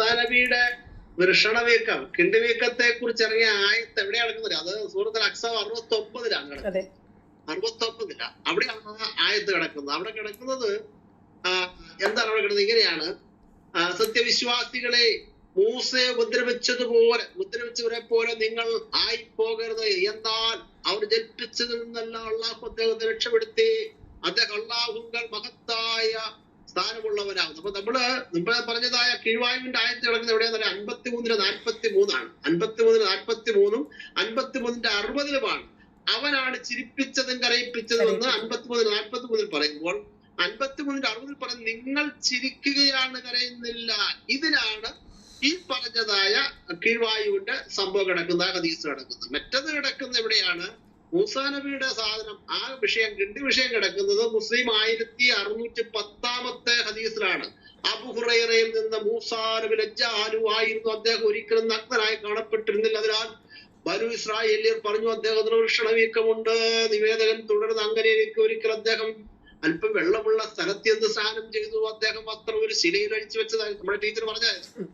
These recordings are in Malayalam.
നബിയുടെ വൃഷണവീക്കം കിണ്ടിവീക്കത്തെ കുറിച്ച് ഇറങ്ങിയ ആയത്ത് എവിടെയാണ് കിടക്കുന്നത് അത് സൂറത്തിൽ അക്സാവ് അറുപത്തി ഒമ്പതിലാണ് കിടക്കുന്നത്. അറുപത്തി ഒമ്പതില അവിടെയാണ് ആയത്ത് കിടക്കുന്നത്. അവിടെ കിടക്കുന്നത് എന്താണ് അവിടെ കിടക്കുന്നത്? ഇങ്ങനെയാണ്. സത്യവിശ്വാസികളെ മൂസയെ ഉപദ്രവിച്ചതുപോലെ ഉപദ്രവിച്ചവരെ പോലെ നിങ്ങൾ ആയി പോകരുത് എന്നാൽ അവർ ജൽപ്പിച്ചതിൽ നിന്നല്ല അള്ളാഹു അദ്ദേഹത്തെ രക്ഷപ്പെടുത്തി. അദ്ദേഹം അള്ളാഹുങ്കൽ മഹത്തായ സ്ഥാനമുള്ളവരാകുന്നു. അപ്പൊ നമ്മൾ നമ്മളെ പറഞ്ഞതായ കീഴ്വായുവിന്റെ ആയത്തിൽ കിടക്കുന്നത് എവിടെയാന്ന് അൻപത്തി മൂന്നിന് നാൽപ്പത്തി മൂന്നാണ് അൻപത്തി മൂന്നിന് നാൽപ്പത്തി മൂന്നും അൻപത്തി മൂന്നിന്റെ അറുപതിലുമാണ്. അവനാണ് ചിരിപ്പിച്ചതും കരയിപ്പിച്ചതും എന്ന് അൻപത്തി മൂന്നിന് നാൽപ്പത്തി മൂന്നിൽ പറയുമ്പോൾ അൻപത്തി മൂന്നിന്റെ അറുപതിൽ പറയുന്നത് നിങ്ങൾ ചിരിക്കുകയാണ് കരയുന്നില്ല. ഇതിനാണ് ഈ പറഞ്ഞതായ കീഴ്വായുവിന്റെ സംഭവം കിടക്കുന്ന ഹദീസ് കിടക്കുന്നത്. മറ്റത് കിടക്കുന്ന എവിടെയാണ്? മൂസാ നബിയുടെ സാധനം ആ വിഷയം രണ്ട് വിഷയം കിടക്കുന്നത് മുസ്ലിം ആയിരത്തി അറുന്നൂറ്റി പത്താമത്തെ ഹദീസിലാണ്. അബുഹുറയിൽ നിന്ന് മൂസാ നബി ലജ്ജാലു ആയിരുന്നു അദ്ദേഹം ഒരിക്കലും നഗ്നനായി കാണപ്പെട്ടിരുന്നില്ല. അതിനാൽ ബനു ഇസ്രായേലിയർ പറഞ്ഞു അദ്ദേഹത്തിന് ഒരു ക്ഷണവീക്കമുണ്ട് നിവേദകൻ തുടർന്ന് അങ്ങനെ എനിക്ക് ഒരിക്കൽ അദ്ദേഹം അല്പം വെള്ളമുള്ള സ്ഥലത്ത് എന്ത് സ്നാനം ചെയ്തു. അദ്ദേഹം വസ്ത്രം ഒരു ശിലയിൽ അഴിച്ചു വെച്ചതായി നമ്മുടെ ടീച്ചർ പറഞ്ഞായിരുന്നു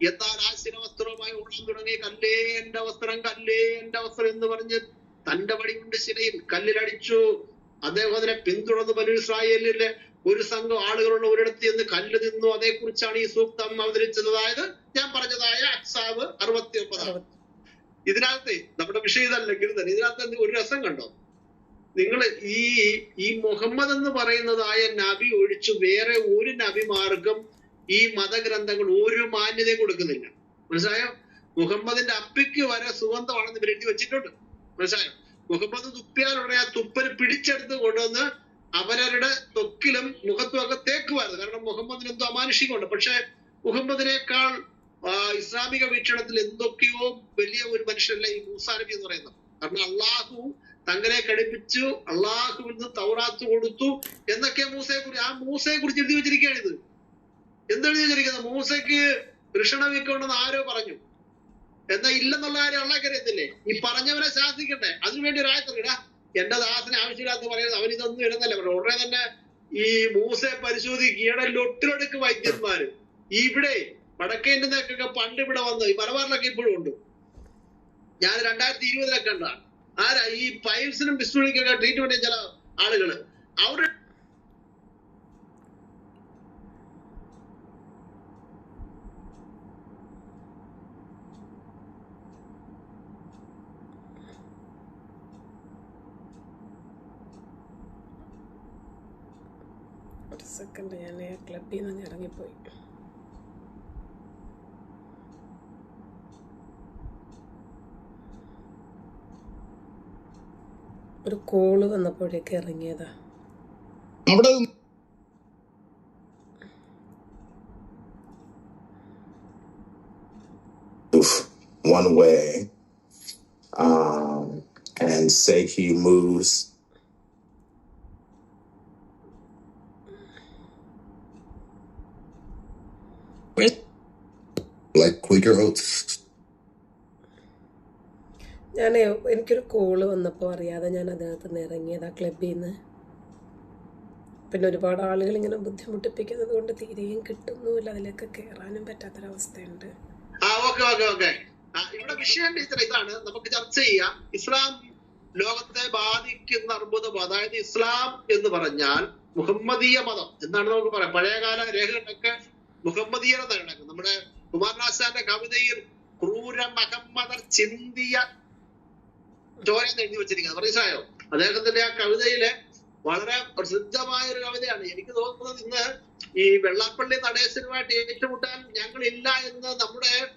എന്നാൽ ആ ശില വസ്ത്രവുമായി ഓടാൻ തുടങ്ങി. കല്ലേ എന്റെ വസ്ത്രം കല്ലേ എന്റെ വസ്ത്രം എന്ന് പറഞ്ഞ് തന്റെ വടി കൊണ്ട് ശിലയിൽ കല്ലിലടിച്ചു. അദ്ദേഹം അതിനെ പിന്തുടർന്ന് ബനു ഇസ്രായേലിലെ ഒരു സംഘം ആളുകളുള്ള ഒരിടത്ത് എന്ന് കല്ല് നിന്നു. അതേക്കുറിച്ചാണ് ഈ സൂക്തം അവതരിച്ചത്. അതായത് ഞാൻ പറഞ്ഞതായ അക്സാവ് അറുപത്തി ഒമ്പതാണ് ഇതിനകത്ത് നമ്മുടെ വിഷയം ഇതല്ലെങ്കിൽ തന്നെ ഇതിനകത്ത് ഒരു രസം കണ്ടോ? നിങ്ങൾ ഈ ഈ മുഹമ്മദ് എന്ന് പറയുന്നതായ നബി ഒഴിച്ച് വേറെ ഒരു നബിമാർക്കും ഈ മതഗ്രന്ഥങ്ങൾ ഒരു മാന്യതയും കൊടുക്കുന്നില്ല. മനസ്സിലായോ? മുഹമ്മദിന്റെ അപ്പിക്ക് വരെ സുഗന്ധമാണെന്ന് ഇവർ എഴുതി വെച്ചിട്ടുണ്ട്. മനസ്സിലായോ? മുഹമ്മദ് തുപ്പിയാൽ ഉടനെ ആ തുപ്പൽ പിടിച്ചെടുത്ത് കൊണ്ടുവന്ന് അവരവരുടെ തൊക്കിലും മുഖത്തും ഒക്കെ തേക്കുമായിരുന്നു. കാരണം മുഹമ്മദിന് എന്തോ അമാനുഷികമുണ്ട്. പക്ഷെ മുഹമ്മദിനേക്കാൾ ഇസ്ലാമിക വീക്ഷണത്തിൽ എന്തൊക്കെയോ വലിയ ഒരു മനുഷ്യനല്ല ഈ മൂസാ നബി എന്ന് പറയുന്നത്. കാരണം അള്ളാഹു തങ്ങളെ കടിപ്പിച്ചു അള്ളാഹു നിന്ന് തൗറാത്ത് കൊടുത്തു എന്നൊക്കെ മൂസയെ കുറിച്ച് ആ മൂസയെ കുറിച്ച് എഴുതി വെച്ചിരിക്കുകയാണ് ഇത്. എന്തെഴുതി വെച്ചിരിക്കുന്നത്? മൂസയ്ക്ക് കൃഷ്ണവിക്കുണ്ടെന്ന് ആരോ പറഞ്ഞു. എന്നാ ഇല്ലെന്നുള്ള കാര്യം ഉള്ള അറിയത്തില്ലേ ഈ പറഞ്ഞവനെ ശാസിക്കട്ടെ. അതിനുവേണ്ടി ഒരാഴ്ച എന്റെ ദാസിന് ആവശ്യമില്ലാത്ത പറയുന്നത് അവൻ ഇതൊന്നും ഇടുന്നല്ല. പറഞ്ഞു ഉടനെ തന്നെ ഈ മൂസയെ പരിശോധിക്കുകയുടെ ലൊട്ടിലൊടുക്ക് വൈദ്യന്മാര്. ഇവിടെ വടക്കേന്റെ നിന്നൊക്കെ പണ്ട് ഇവിടെ വന്ന് ഈ മലബാറിലൊക്കെ ഇപ്പോഴും ഉണ്ട്. ഞാൻ രണ്ടായിരത്തി ഇരുപതിലൊക്കെ ഉണ്ടാണ് ആരാ? ഈ പൈൽസിനും പിസ്റ്റുളിക്കൊക്കെ ട്രീറ്റ്മെന്റ് ചില ആളുകൾ. അവർ ഒരു സെക്കൻഡ് ഞാൻ ക്ലബിൽ നിന്ന് ഇറങ്ങിപ്പോയി ഒരു കോൾ വന്നപ്പോഴേക്ക് ഇറങ്ങിയതാ one way um, and say he moves like Quaker Oats. ഞാൻ എനിക്കൊരു കോൾ വന്നപ്പോൾ അറിയാതെ ഞാൻ അതിനകത്ത് നിന്ന് ഇറങ്ങിയതാ ക്ലബിൽ നിന്ന് പിന്നെ ഒരുപാട് ആളുകൾ ഇങ്ങനെ ബുദ്ധിമുട്ടിപ്പിക്കുന്നത് കൊണ്ട് തീരെയും കിട്ടുന്നുമില്ല. അതിലേക്ക് കയറാനും പറ്റാത്തൊരവസ്ഥയുണ്ട്. ആ ഓക്കെ ഓക്കെ ഓക്കെ. ഇവിടെ വിഷയം ടീച്ചർ ഇതാണ്. നമുക്ക് ചർച്ച ചെയ്യാം. ഇസ്ലാം ലോകത്തെ ബാധിക്കുന്ന അർബുദം അതായത് ഇസ്ലാം എന്ന് പറഞ്ഞാൽ മുഹമ്മദീയ മതം. എന്നാണ് നമുക്ക് പറയാം. പഴയകാല രേഖകളൊക്കെ മുഹമ്മദീയ എന്നാണ് നമ്മുടെ കുമാരനാശാന്റെ കവിതയിൽ ക്രൂര മഹമ്മദർ ചിന്തിയ ചോര എഴുതി വെച്ചിരിക്കുന്നത്. മനസ്സിലായോ? അദ്ദേഹത്തിന്റെ ആ കവിതയിലെ വളരെ പ്രസിദ്ധമായ ഒരു കവിതയാണ്. എനിക്ക് തോന്നുന്നത് ഇന്ന് ഈ വെള്ളാപ്പള്ളി നടേശനുമായിട്ട് ഏറ്റുമുട്ടാൻ ഞങ്ങളില്ല എന്ന് നമ്മുടെ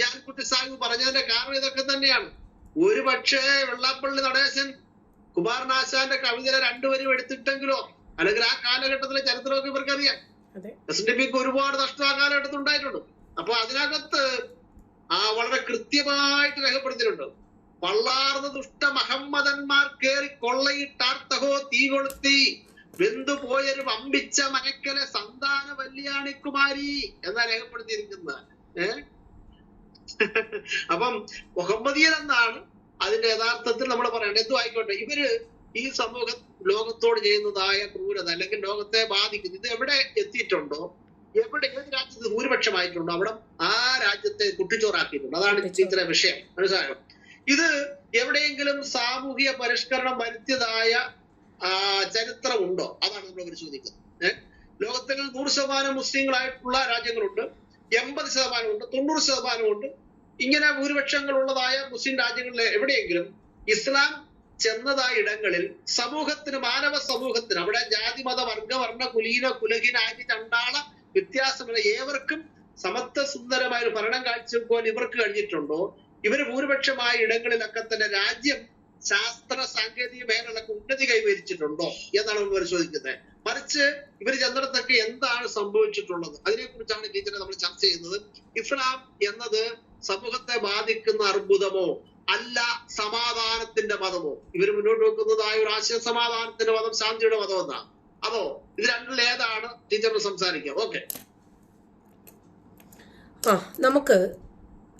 ജാൻകുട്ടി സാഹിബ് പറഞ്ഞതിന്റെ കാരണം ഇതൊക്കെ തന്നെയാണ്. ഒരു പക്ഷേ വെള്ളാപ്പള്ളി നടേശൻ കുമാരനാശാന്റെ കവിതയിലെ രണ്ടുപേരും എടുത്തിട്ടെങ്കിലോ അല്ലെങ്കിൽ ആ കാലഘട്ടത്തിലെ ചരിത്രമൊക്കെ ഇവർക്കറിയാം. എസ് ഡി പിക്ക് ഒരുപാട് നഷ്ടം ആ കാലഘട്ടത്തിൽ ഉണ്ടായിട്ടുണ്ട്. അപ്പൊ അതിനകത്ത് ആ വളരെ കൃത്യമായിട്ട് രേഖപ്പെടുത്തിയിട്ടുണ്ട്. വള്ളാർന്ന ദുഷ്ട മഹമ്മദന്മാർ കേറി കൊള്ളയിട്ടാർത്തഹോ തീ കൊളുത്തി. വെന്തു പോയൊരു വമ്പിച്ച മനക്കലെ സന്താന വല്യാണിക്കുമാരി എന്നാ രേഖപ്പെടുത്തിയിരിക്കുന്നത്. അപ്പം മുഹമ്മദിയൻ എന്നാണ് അതിന്റെ യഥാർത്ഥത്തിൽ നമ്മൾ പറയേണ്ടത്. എന്തു ആയിക്കോട്ടെ ഇവർ ഈ സമൂഹ ലോകത്തോട് ചെയ്യുന്നതായ ക്രൂരത അല്ലെങ്കിൽ ലോകത്തെ ബാധിക്കുന്നു. ഇത് എവിടെ എത്തിയിട്ടുണ്ടോ? എവിടെ ഏത് രാജ്യത്ത് ഭൂരിപക്ഷമായിട്ടുണ്ടോ? അവിടെ ആ രാജ്യത്തെ കുട്ടിച്ചോറാക്കിയിട്ടുണ്ട്. അതാണ് ചിത്ര വിഷയം. മനസ്സിലായോ? ഇത് എവിടെയെങ്കിലും സാമൂഹിക പരിഷ്കരണം വരുത്തിയതായ ചരിത്രം ഉണ്ടോ അതാണ് നമ്മൾ പരിശോധിക്കുന്നത്. ലോകത്തിൽ നൂറ് ശതമാനം മുസ്ലിങ്ങളായിട്ടുള്ള രാജ്യങ്ങളുണ്ട്. എൺപത് ശതമാനമുണ്ട്. തൊണ്ണൂറ് ശതമാനമുണ്ട്. ഇങ്ങനെ ഭൂരിപക്ഷങ്ങളുള്ളതായ മുസ്ലിം രാജ്യങ്ങളിൽ എവിടെയെങ്കിലും ഇസ്ലാം ചെന്നതായ ഇടങ്ങളിൽ സമൂഹത്തിന് മാനവ സമൂഹത്തിന് അവിടെ ജാതി മത വർഗ വർണ കുലീന കുലഹീന ആദ്യ ചണ്ടാള വ്യത്യാസമില്ല ഏവർക്കും സമത്വ സുന്ദരമായ ഒരു ഭരണം കാഴ്ചവെക്കുവാൻ ഇവർക്ക് കഴിഞ്ഞിട്ടുണ്ടോ? ഇവർ ഭൂരിപക്ഷമായ ഇടങ്ങളിലൊക്കെ തന്നെ രാജ്യം ശാസ്ത്ര സാങ്കേതിക മേഖലകളൊക്കെ ഉന്നതി കൈവരിച്ചിട്ടുണ്ടോ എന്നാണ് നമ്മൾ പരിശോധിക്കുന്നത്. മറിച്ച് ഇവർ ചന്ദ്രത്തൊക്കെ എന്താണ് സംഭവിച്ചിട്ടുള്ളത്? അതിനെക്കുറിച്ചാണ് ടീച്ചറെ നമ്മൾ ചർച്ച ചെയ്യുന്നത്. ഇസ്ലാം എന്നത് സമൂഹത്തെ ബാധിക്കുന്ന അർബുദമോ അല്ല സമാധാനത്തിന്റെ മതമോ? ഇവർ മുന്നോട്ട് വെക്കുന്നതായ ഒരു ആശയം സമാധാനത്തിന്റെ മതം ശാന്തിയുടെ മതം എന്നാ അതോ ഇത് രണ്ടിൽ ഏതാണ്? ടീച്ചറിന് സംസാരിക്കാം. ഓക്കെ ആ നമുക്ക്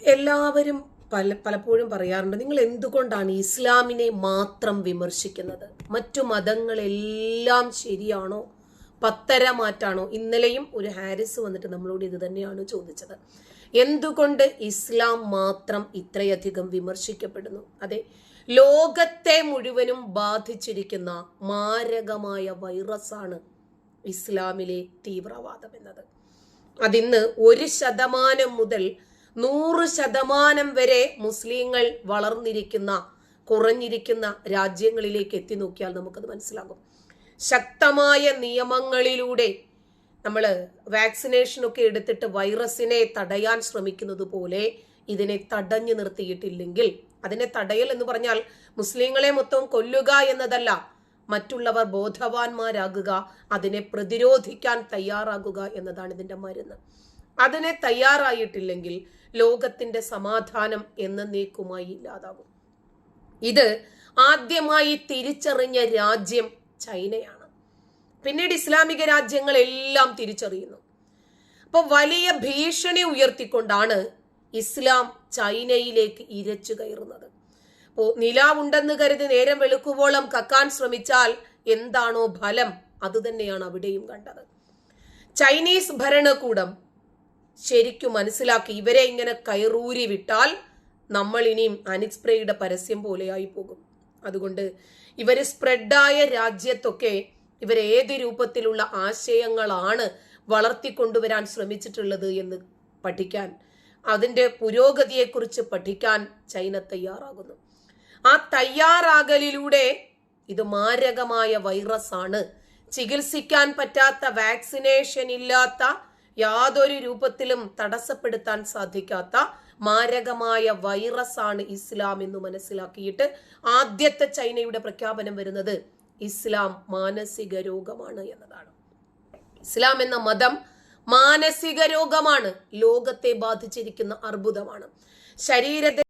എല്ലാവരും പല പലപ്പോഴും പറയാറുണ്ട് നിങ്ങൾ എന്തുകൊണ്ടാണ് ഇസ്ലാമിനെ മാത്രം വിമർശിക്കുന്നത്? മറ്റു മതങ്ങളെല്ലാം ശരിയാണോ? പത്തര മാറ്റാണോ? ഇന്നലെയും ഒരു ഹാരിസ് വന്നിട്ട് നമ്മളോട് ഇത് തന്നെയാണ് ചോദിച്ചത്. എന്തുകൊണ്ട് ഇസ്ലാം മാത്രം ഇത്രയധികം വിമർശിക്കപ്പെടുന്നു? അതെ ലോകത്തെ മുഴുവനും ബാധിച്ചിരിക്കുന്ന മാരകമായ വൈറസാണ് ഇസ്ലാമിലെ തീവ്രവാദം എന്നത്. അതിന്ന് ഒരു ശതമാനം മുതൽ നൂറ് ശതമാനം വരെ മുസ്ലിങ്ങൾ വളർന്നിരിക്കുന്ന കുറഞ്ഞിരിക്കുന്ന രാജ്യങ്ങളിലേക്ക് എത്തി നോക്കിയാൽ നമുക്കത് മനസ്സിലാകും. ശക്തമായ നിയമങ്ങളിലൂടെ നമ്മൾ വാക്സിനേഷനൊക്കെ എടുത്തിട്ട് വൈറസിനെ തടയാൻ ശ്രമിക്കുന്നത് പോലെ ഇതിനെ തടഞ്ഞു നിർത്തിയിട്ടില്ലെങ്കിൽ അതിനെ തടയൽ എന്ന് പറഞ്ഞാൽ മുസ്ലിങ്ങളെ മൊത്തം കൊല്ലുക എന്നതല്ല. മറ്റുള്ളവർ ബോധവാന്മാരാകുക അതിനെ പ്രതിരോധിക്കാൻ തയ്യാറാകുക എന്നതാണ് ഇതിന്റെ മരുന്ന്. അതിനെ തയ്യാറായിട്ടില്ലെങ്കിൽ ലോകത്തിന്റെ സമാധാനം എന്ന എന്നേക്കുമായി ഇല്ലാതാകും. ഇത് ആദ്യമായി തിരിച്ചറിഞ്ഞ രാജ്യം ചൈനയാണ്. പിന്നീട് ഇസ്ലാമിക രാജ്യങ്ങളെല്ലാം തിരിച്ചറിയുന്നു. അപ്പോൾ വലിയ ഭീഷണി ഉയർത്തിക്കൊണ്ടാണ് ഇസ്ലാം ചൈനയിലേക്ക് ഇരച്ചു കയറുന്നത്. അപ്പോൾ നിലാവുണ്ടെന്ന് കരുതി നേരം വെളുക്കുവോളം കക്കാൻ ശ്രമിച്ചാൽ എന്താണോ ഫലം അതുതന്നെയാണ് അവിടെയും കണ്ടത്. ചൈനീസ് ഭരണകൂടം ശരിക്കും മനസ്സിലാക്കി ഇവരെ ഇങ്ങനെ കയറൂരി വിട്ടാൽ നമ്മൾ ഇനിയും അനിക്സ്പ്രേയുടെ പരസ്യം പോലെയായി പോകും. അതുകൊണ്ട് ഇവർ സ്പ്രെഡായ രാജ്യത്തൊക്കെ ഇവർ ഏത് രൂപത്തിലുള്ള ആശയങ്ങളാണ് വളർത്തിക്കൊണ്ടുവരാൻ ശ്രമിച്ചിട്ടുള്ളത് എന്ന് പഠിക്കാൻ അതിന്റെ പുരോഗതിയെക്കുറിച്ച് പഠിക്കാൻ ചൈന തയ്യാറാകുന്നു. ആ തയ്യാറാകലിലൂടെ ഇത് മാരകമായ വൈറസ് ആണ് ചികിത്സിക്കാൻ പറ്റാത്ത വാക്സിനേഷൻ ഇല്ലാത്ത യാതൊരു രൂപത്തിലും തടസ്സപ്പെടുത്താൻ സാധിക്കാത്ത മാരകമായ വൈറസ് ആണ് ഇസ്ലാം എന്ന് മനസ്സിലാക്കിയിട്ട് ആദ്യത്തെ ചൈനയുടെ പ്രഖ്യാപനം വരുന്നത് ഇസ്ലാം മാനസിക രോഗമാണ് എന്നതാണ്. ഇസ്ലാം എന്ന മതം മാനസിക രോഗമാണ്. ലോകത്തെ ബാധിച്ചിരിക്കുന്ന അർബുദമാണ്. ശരീരത്തെ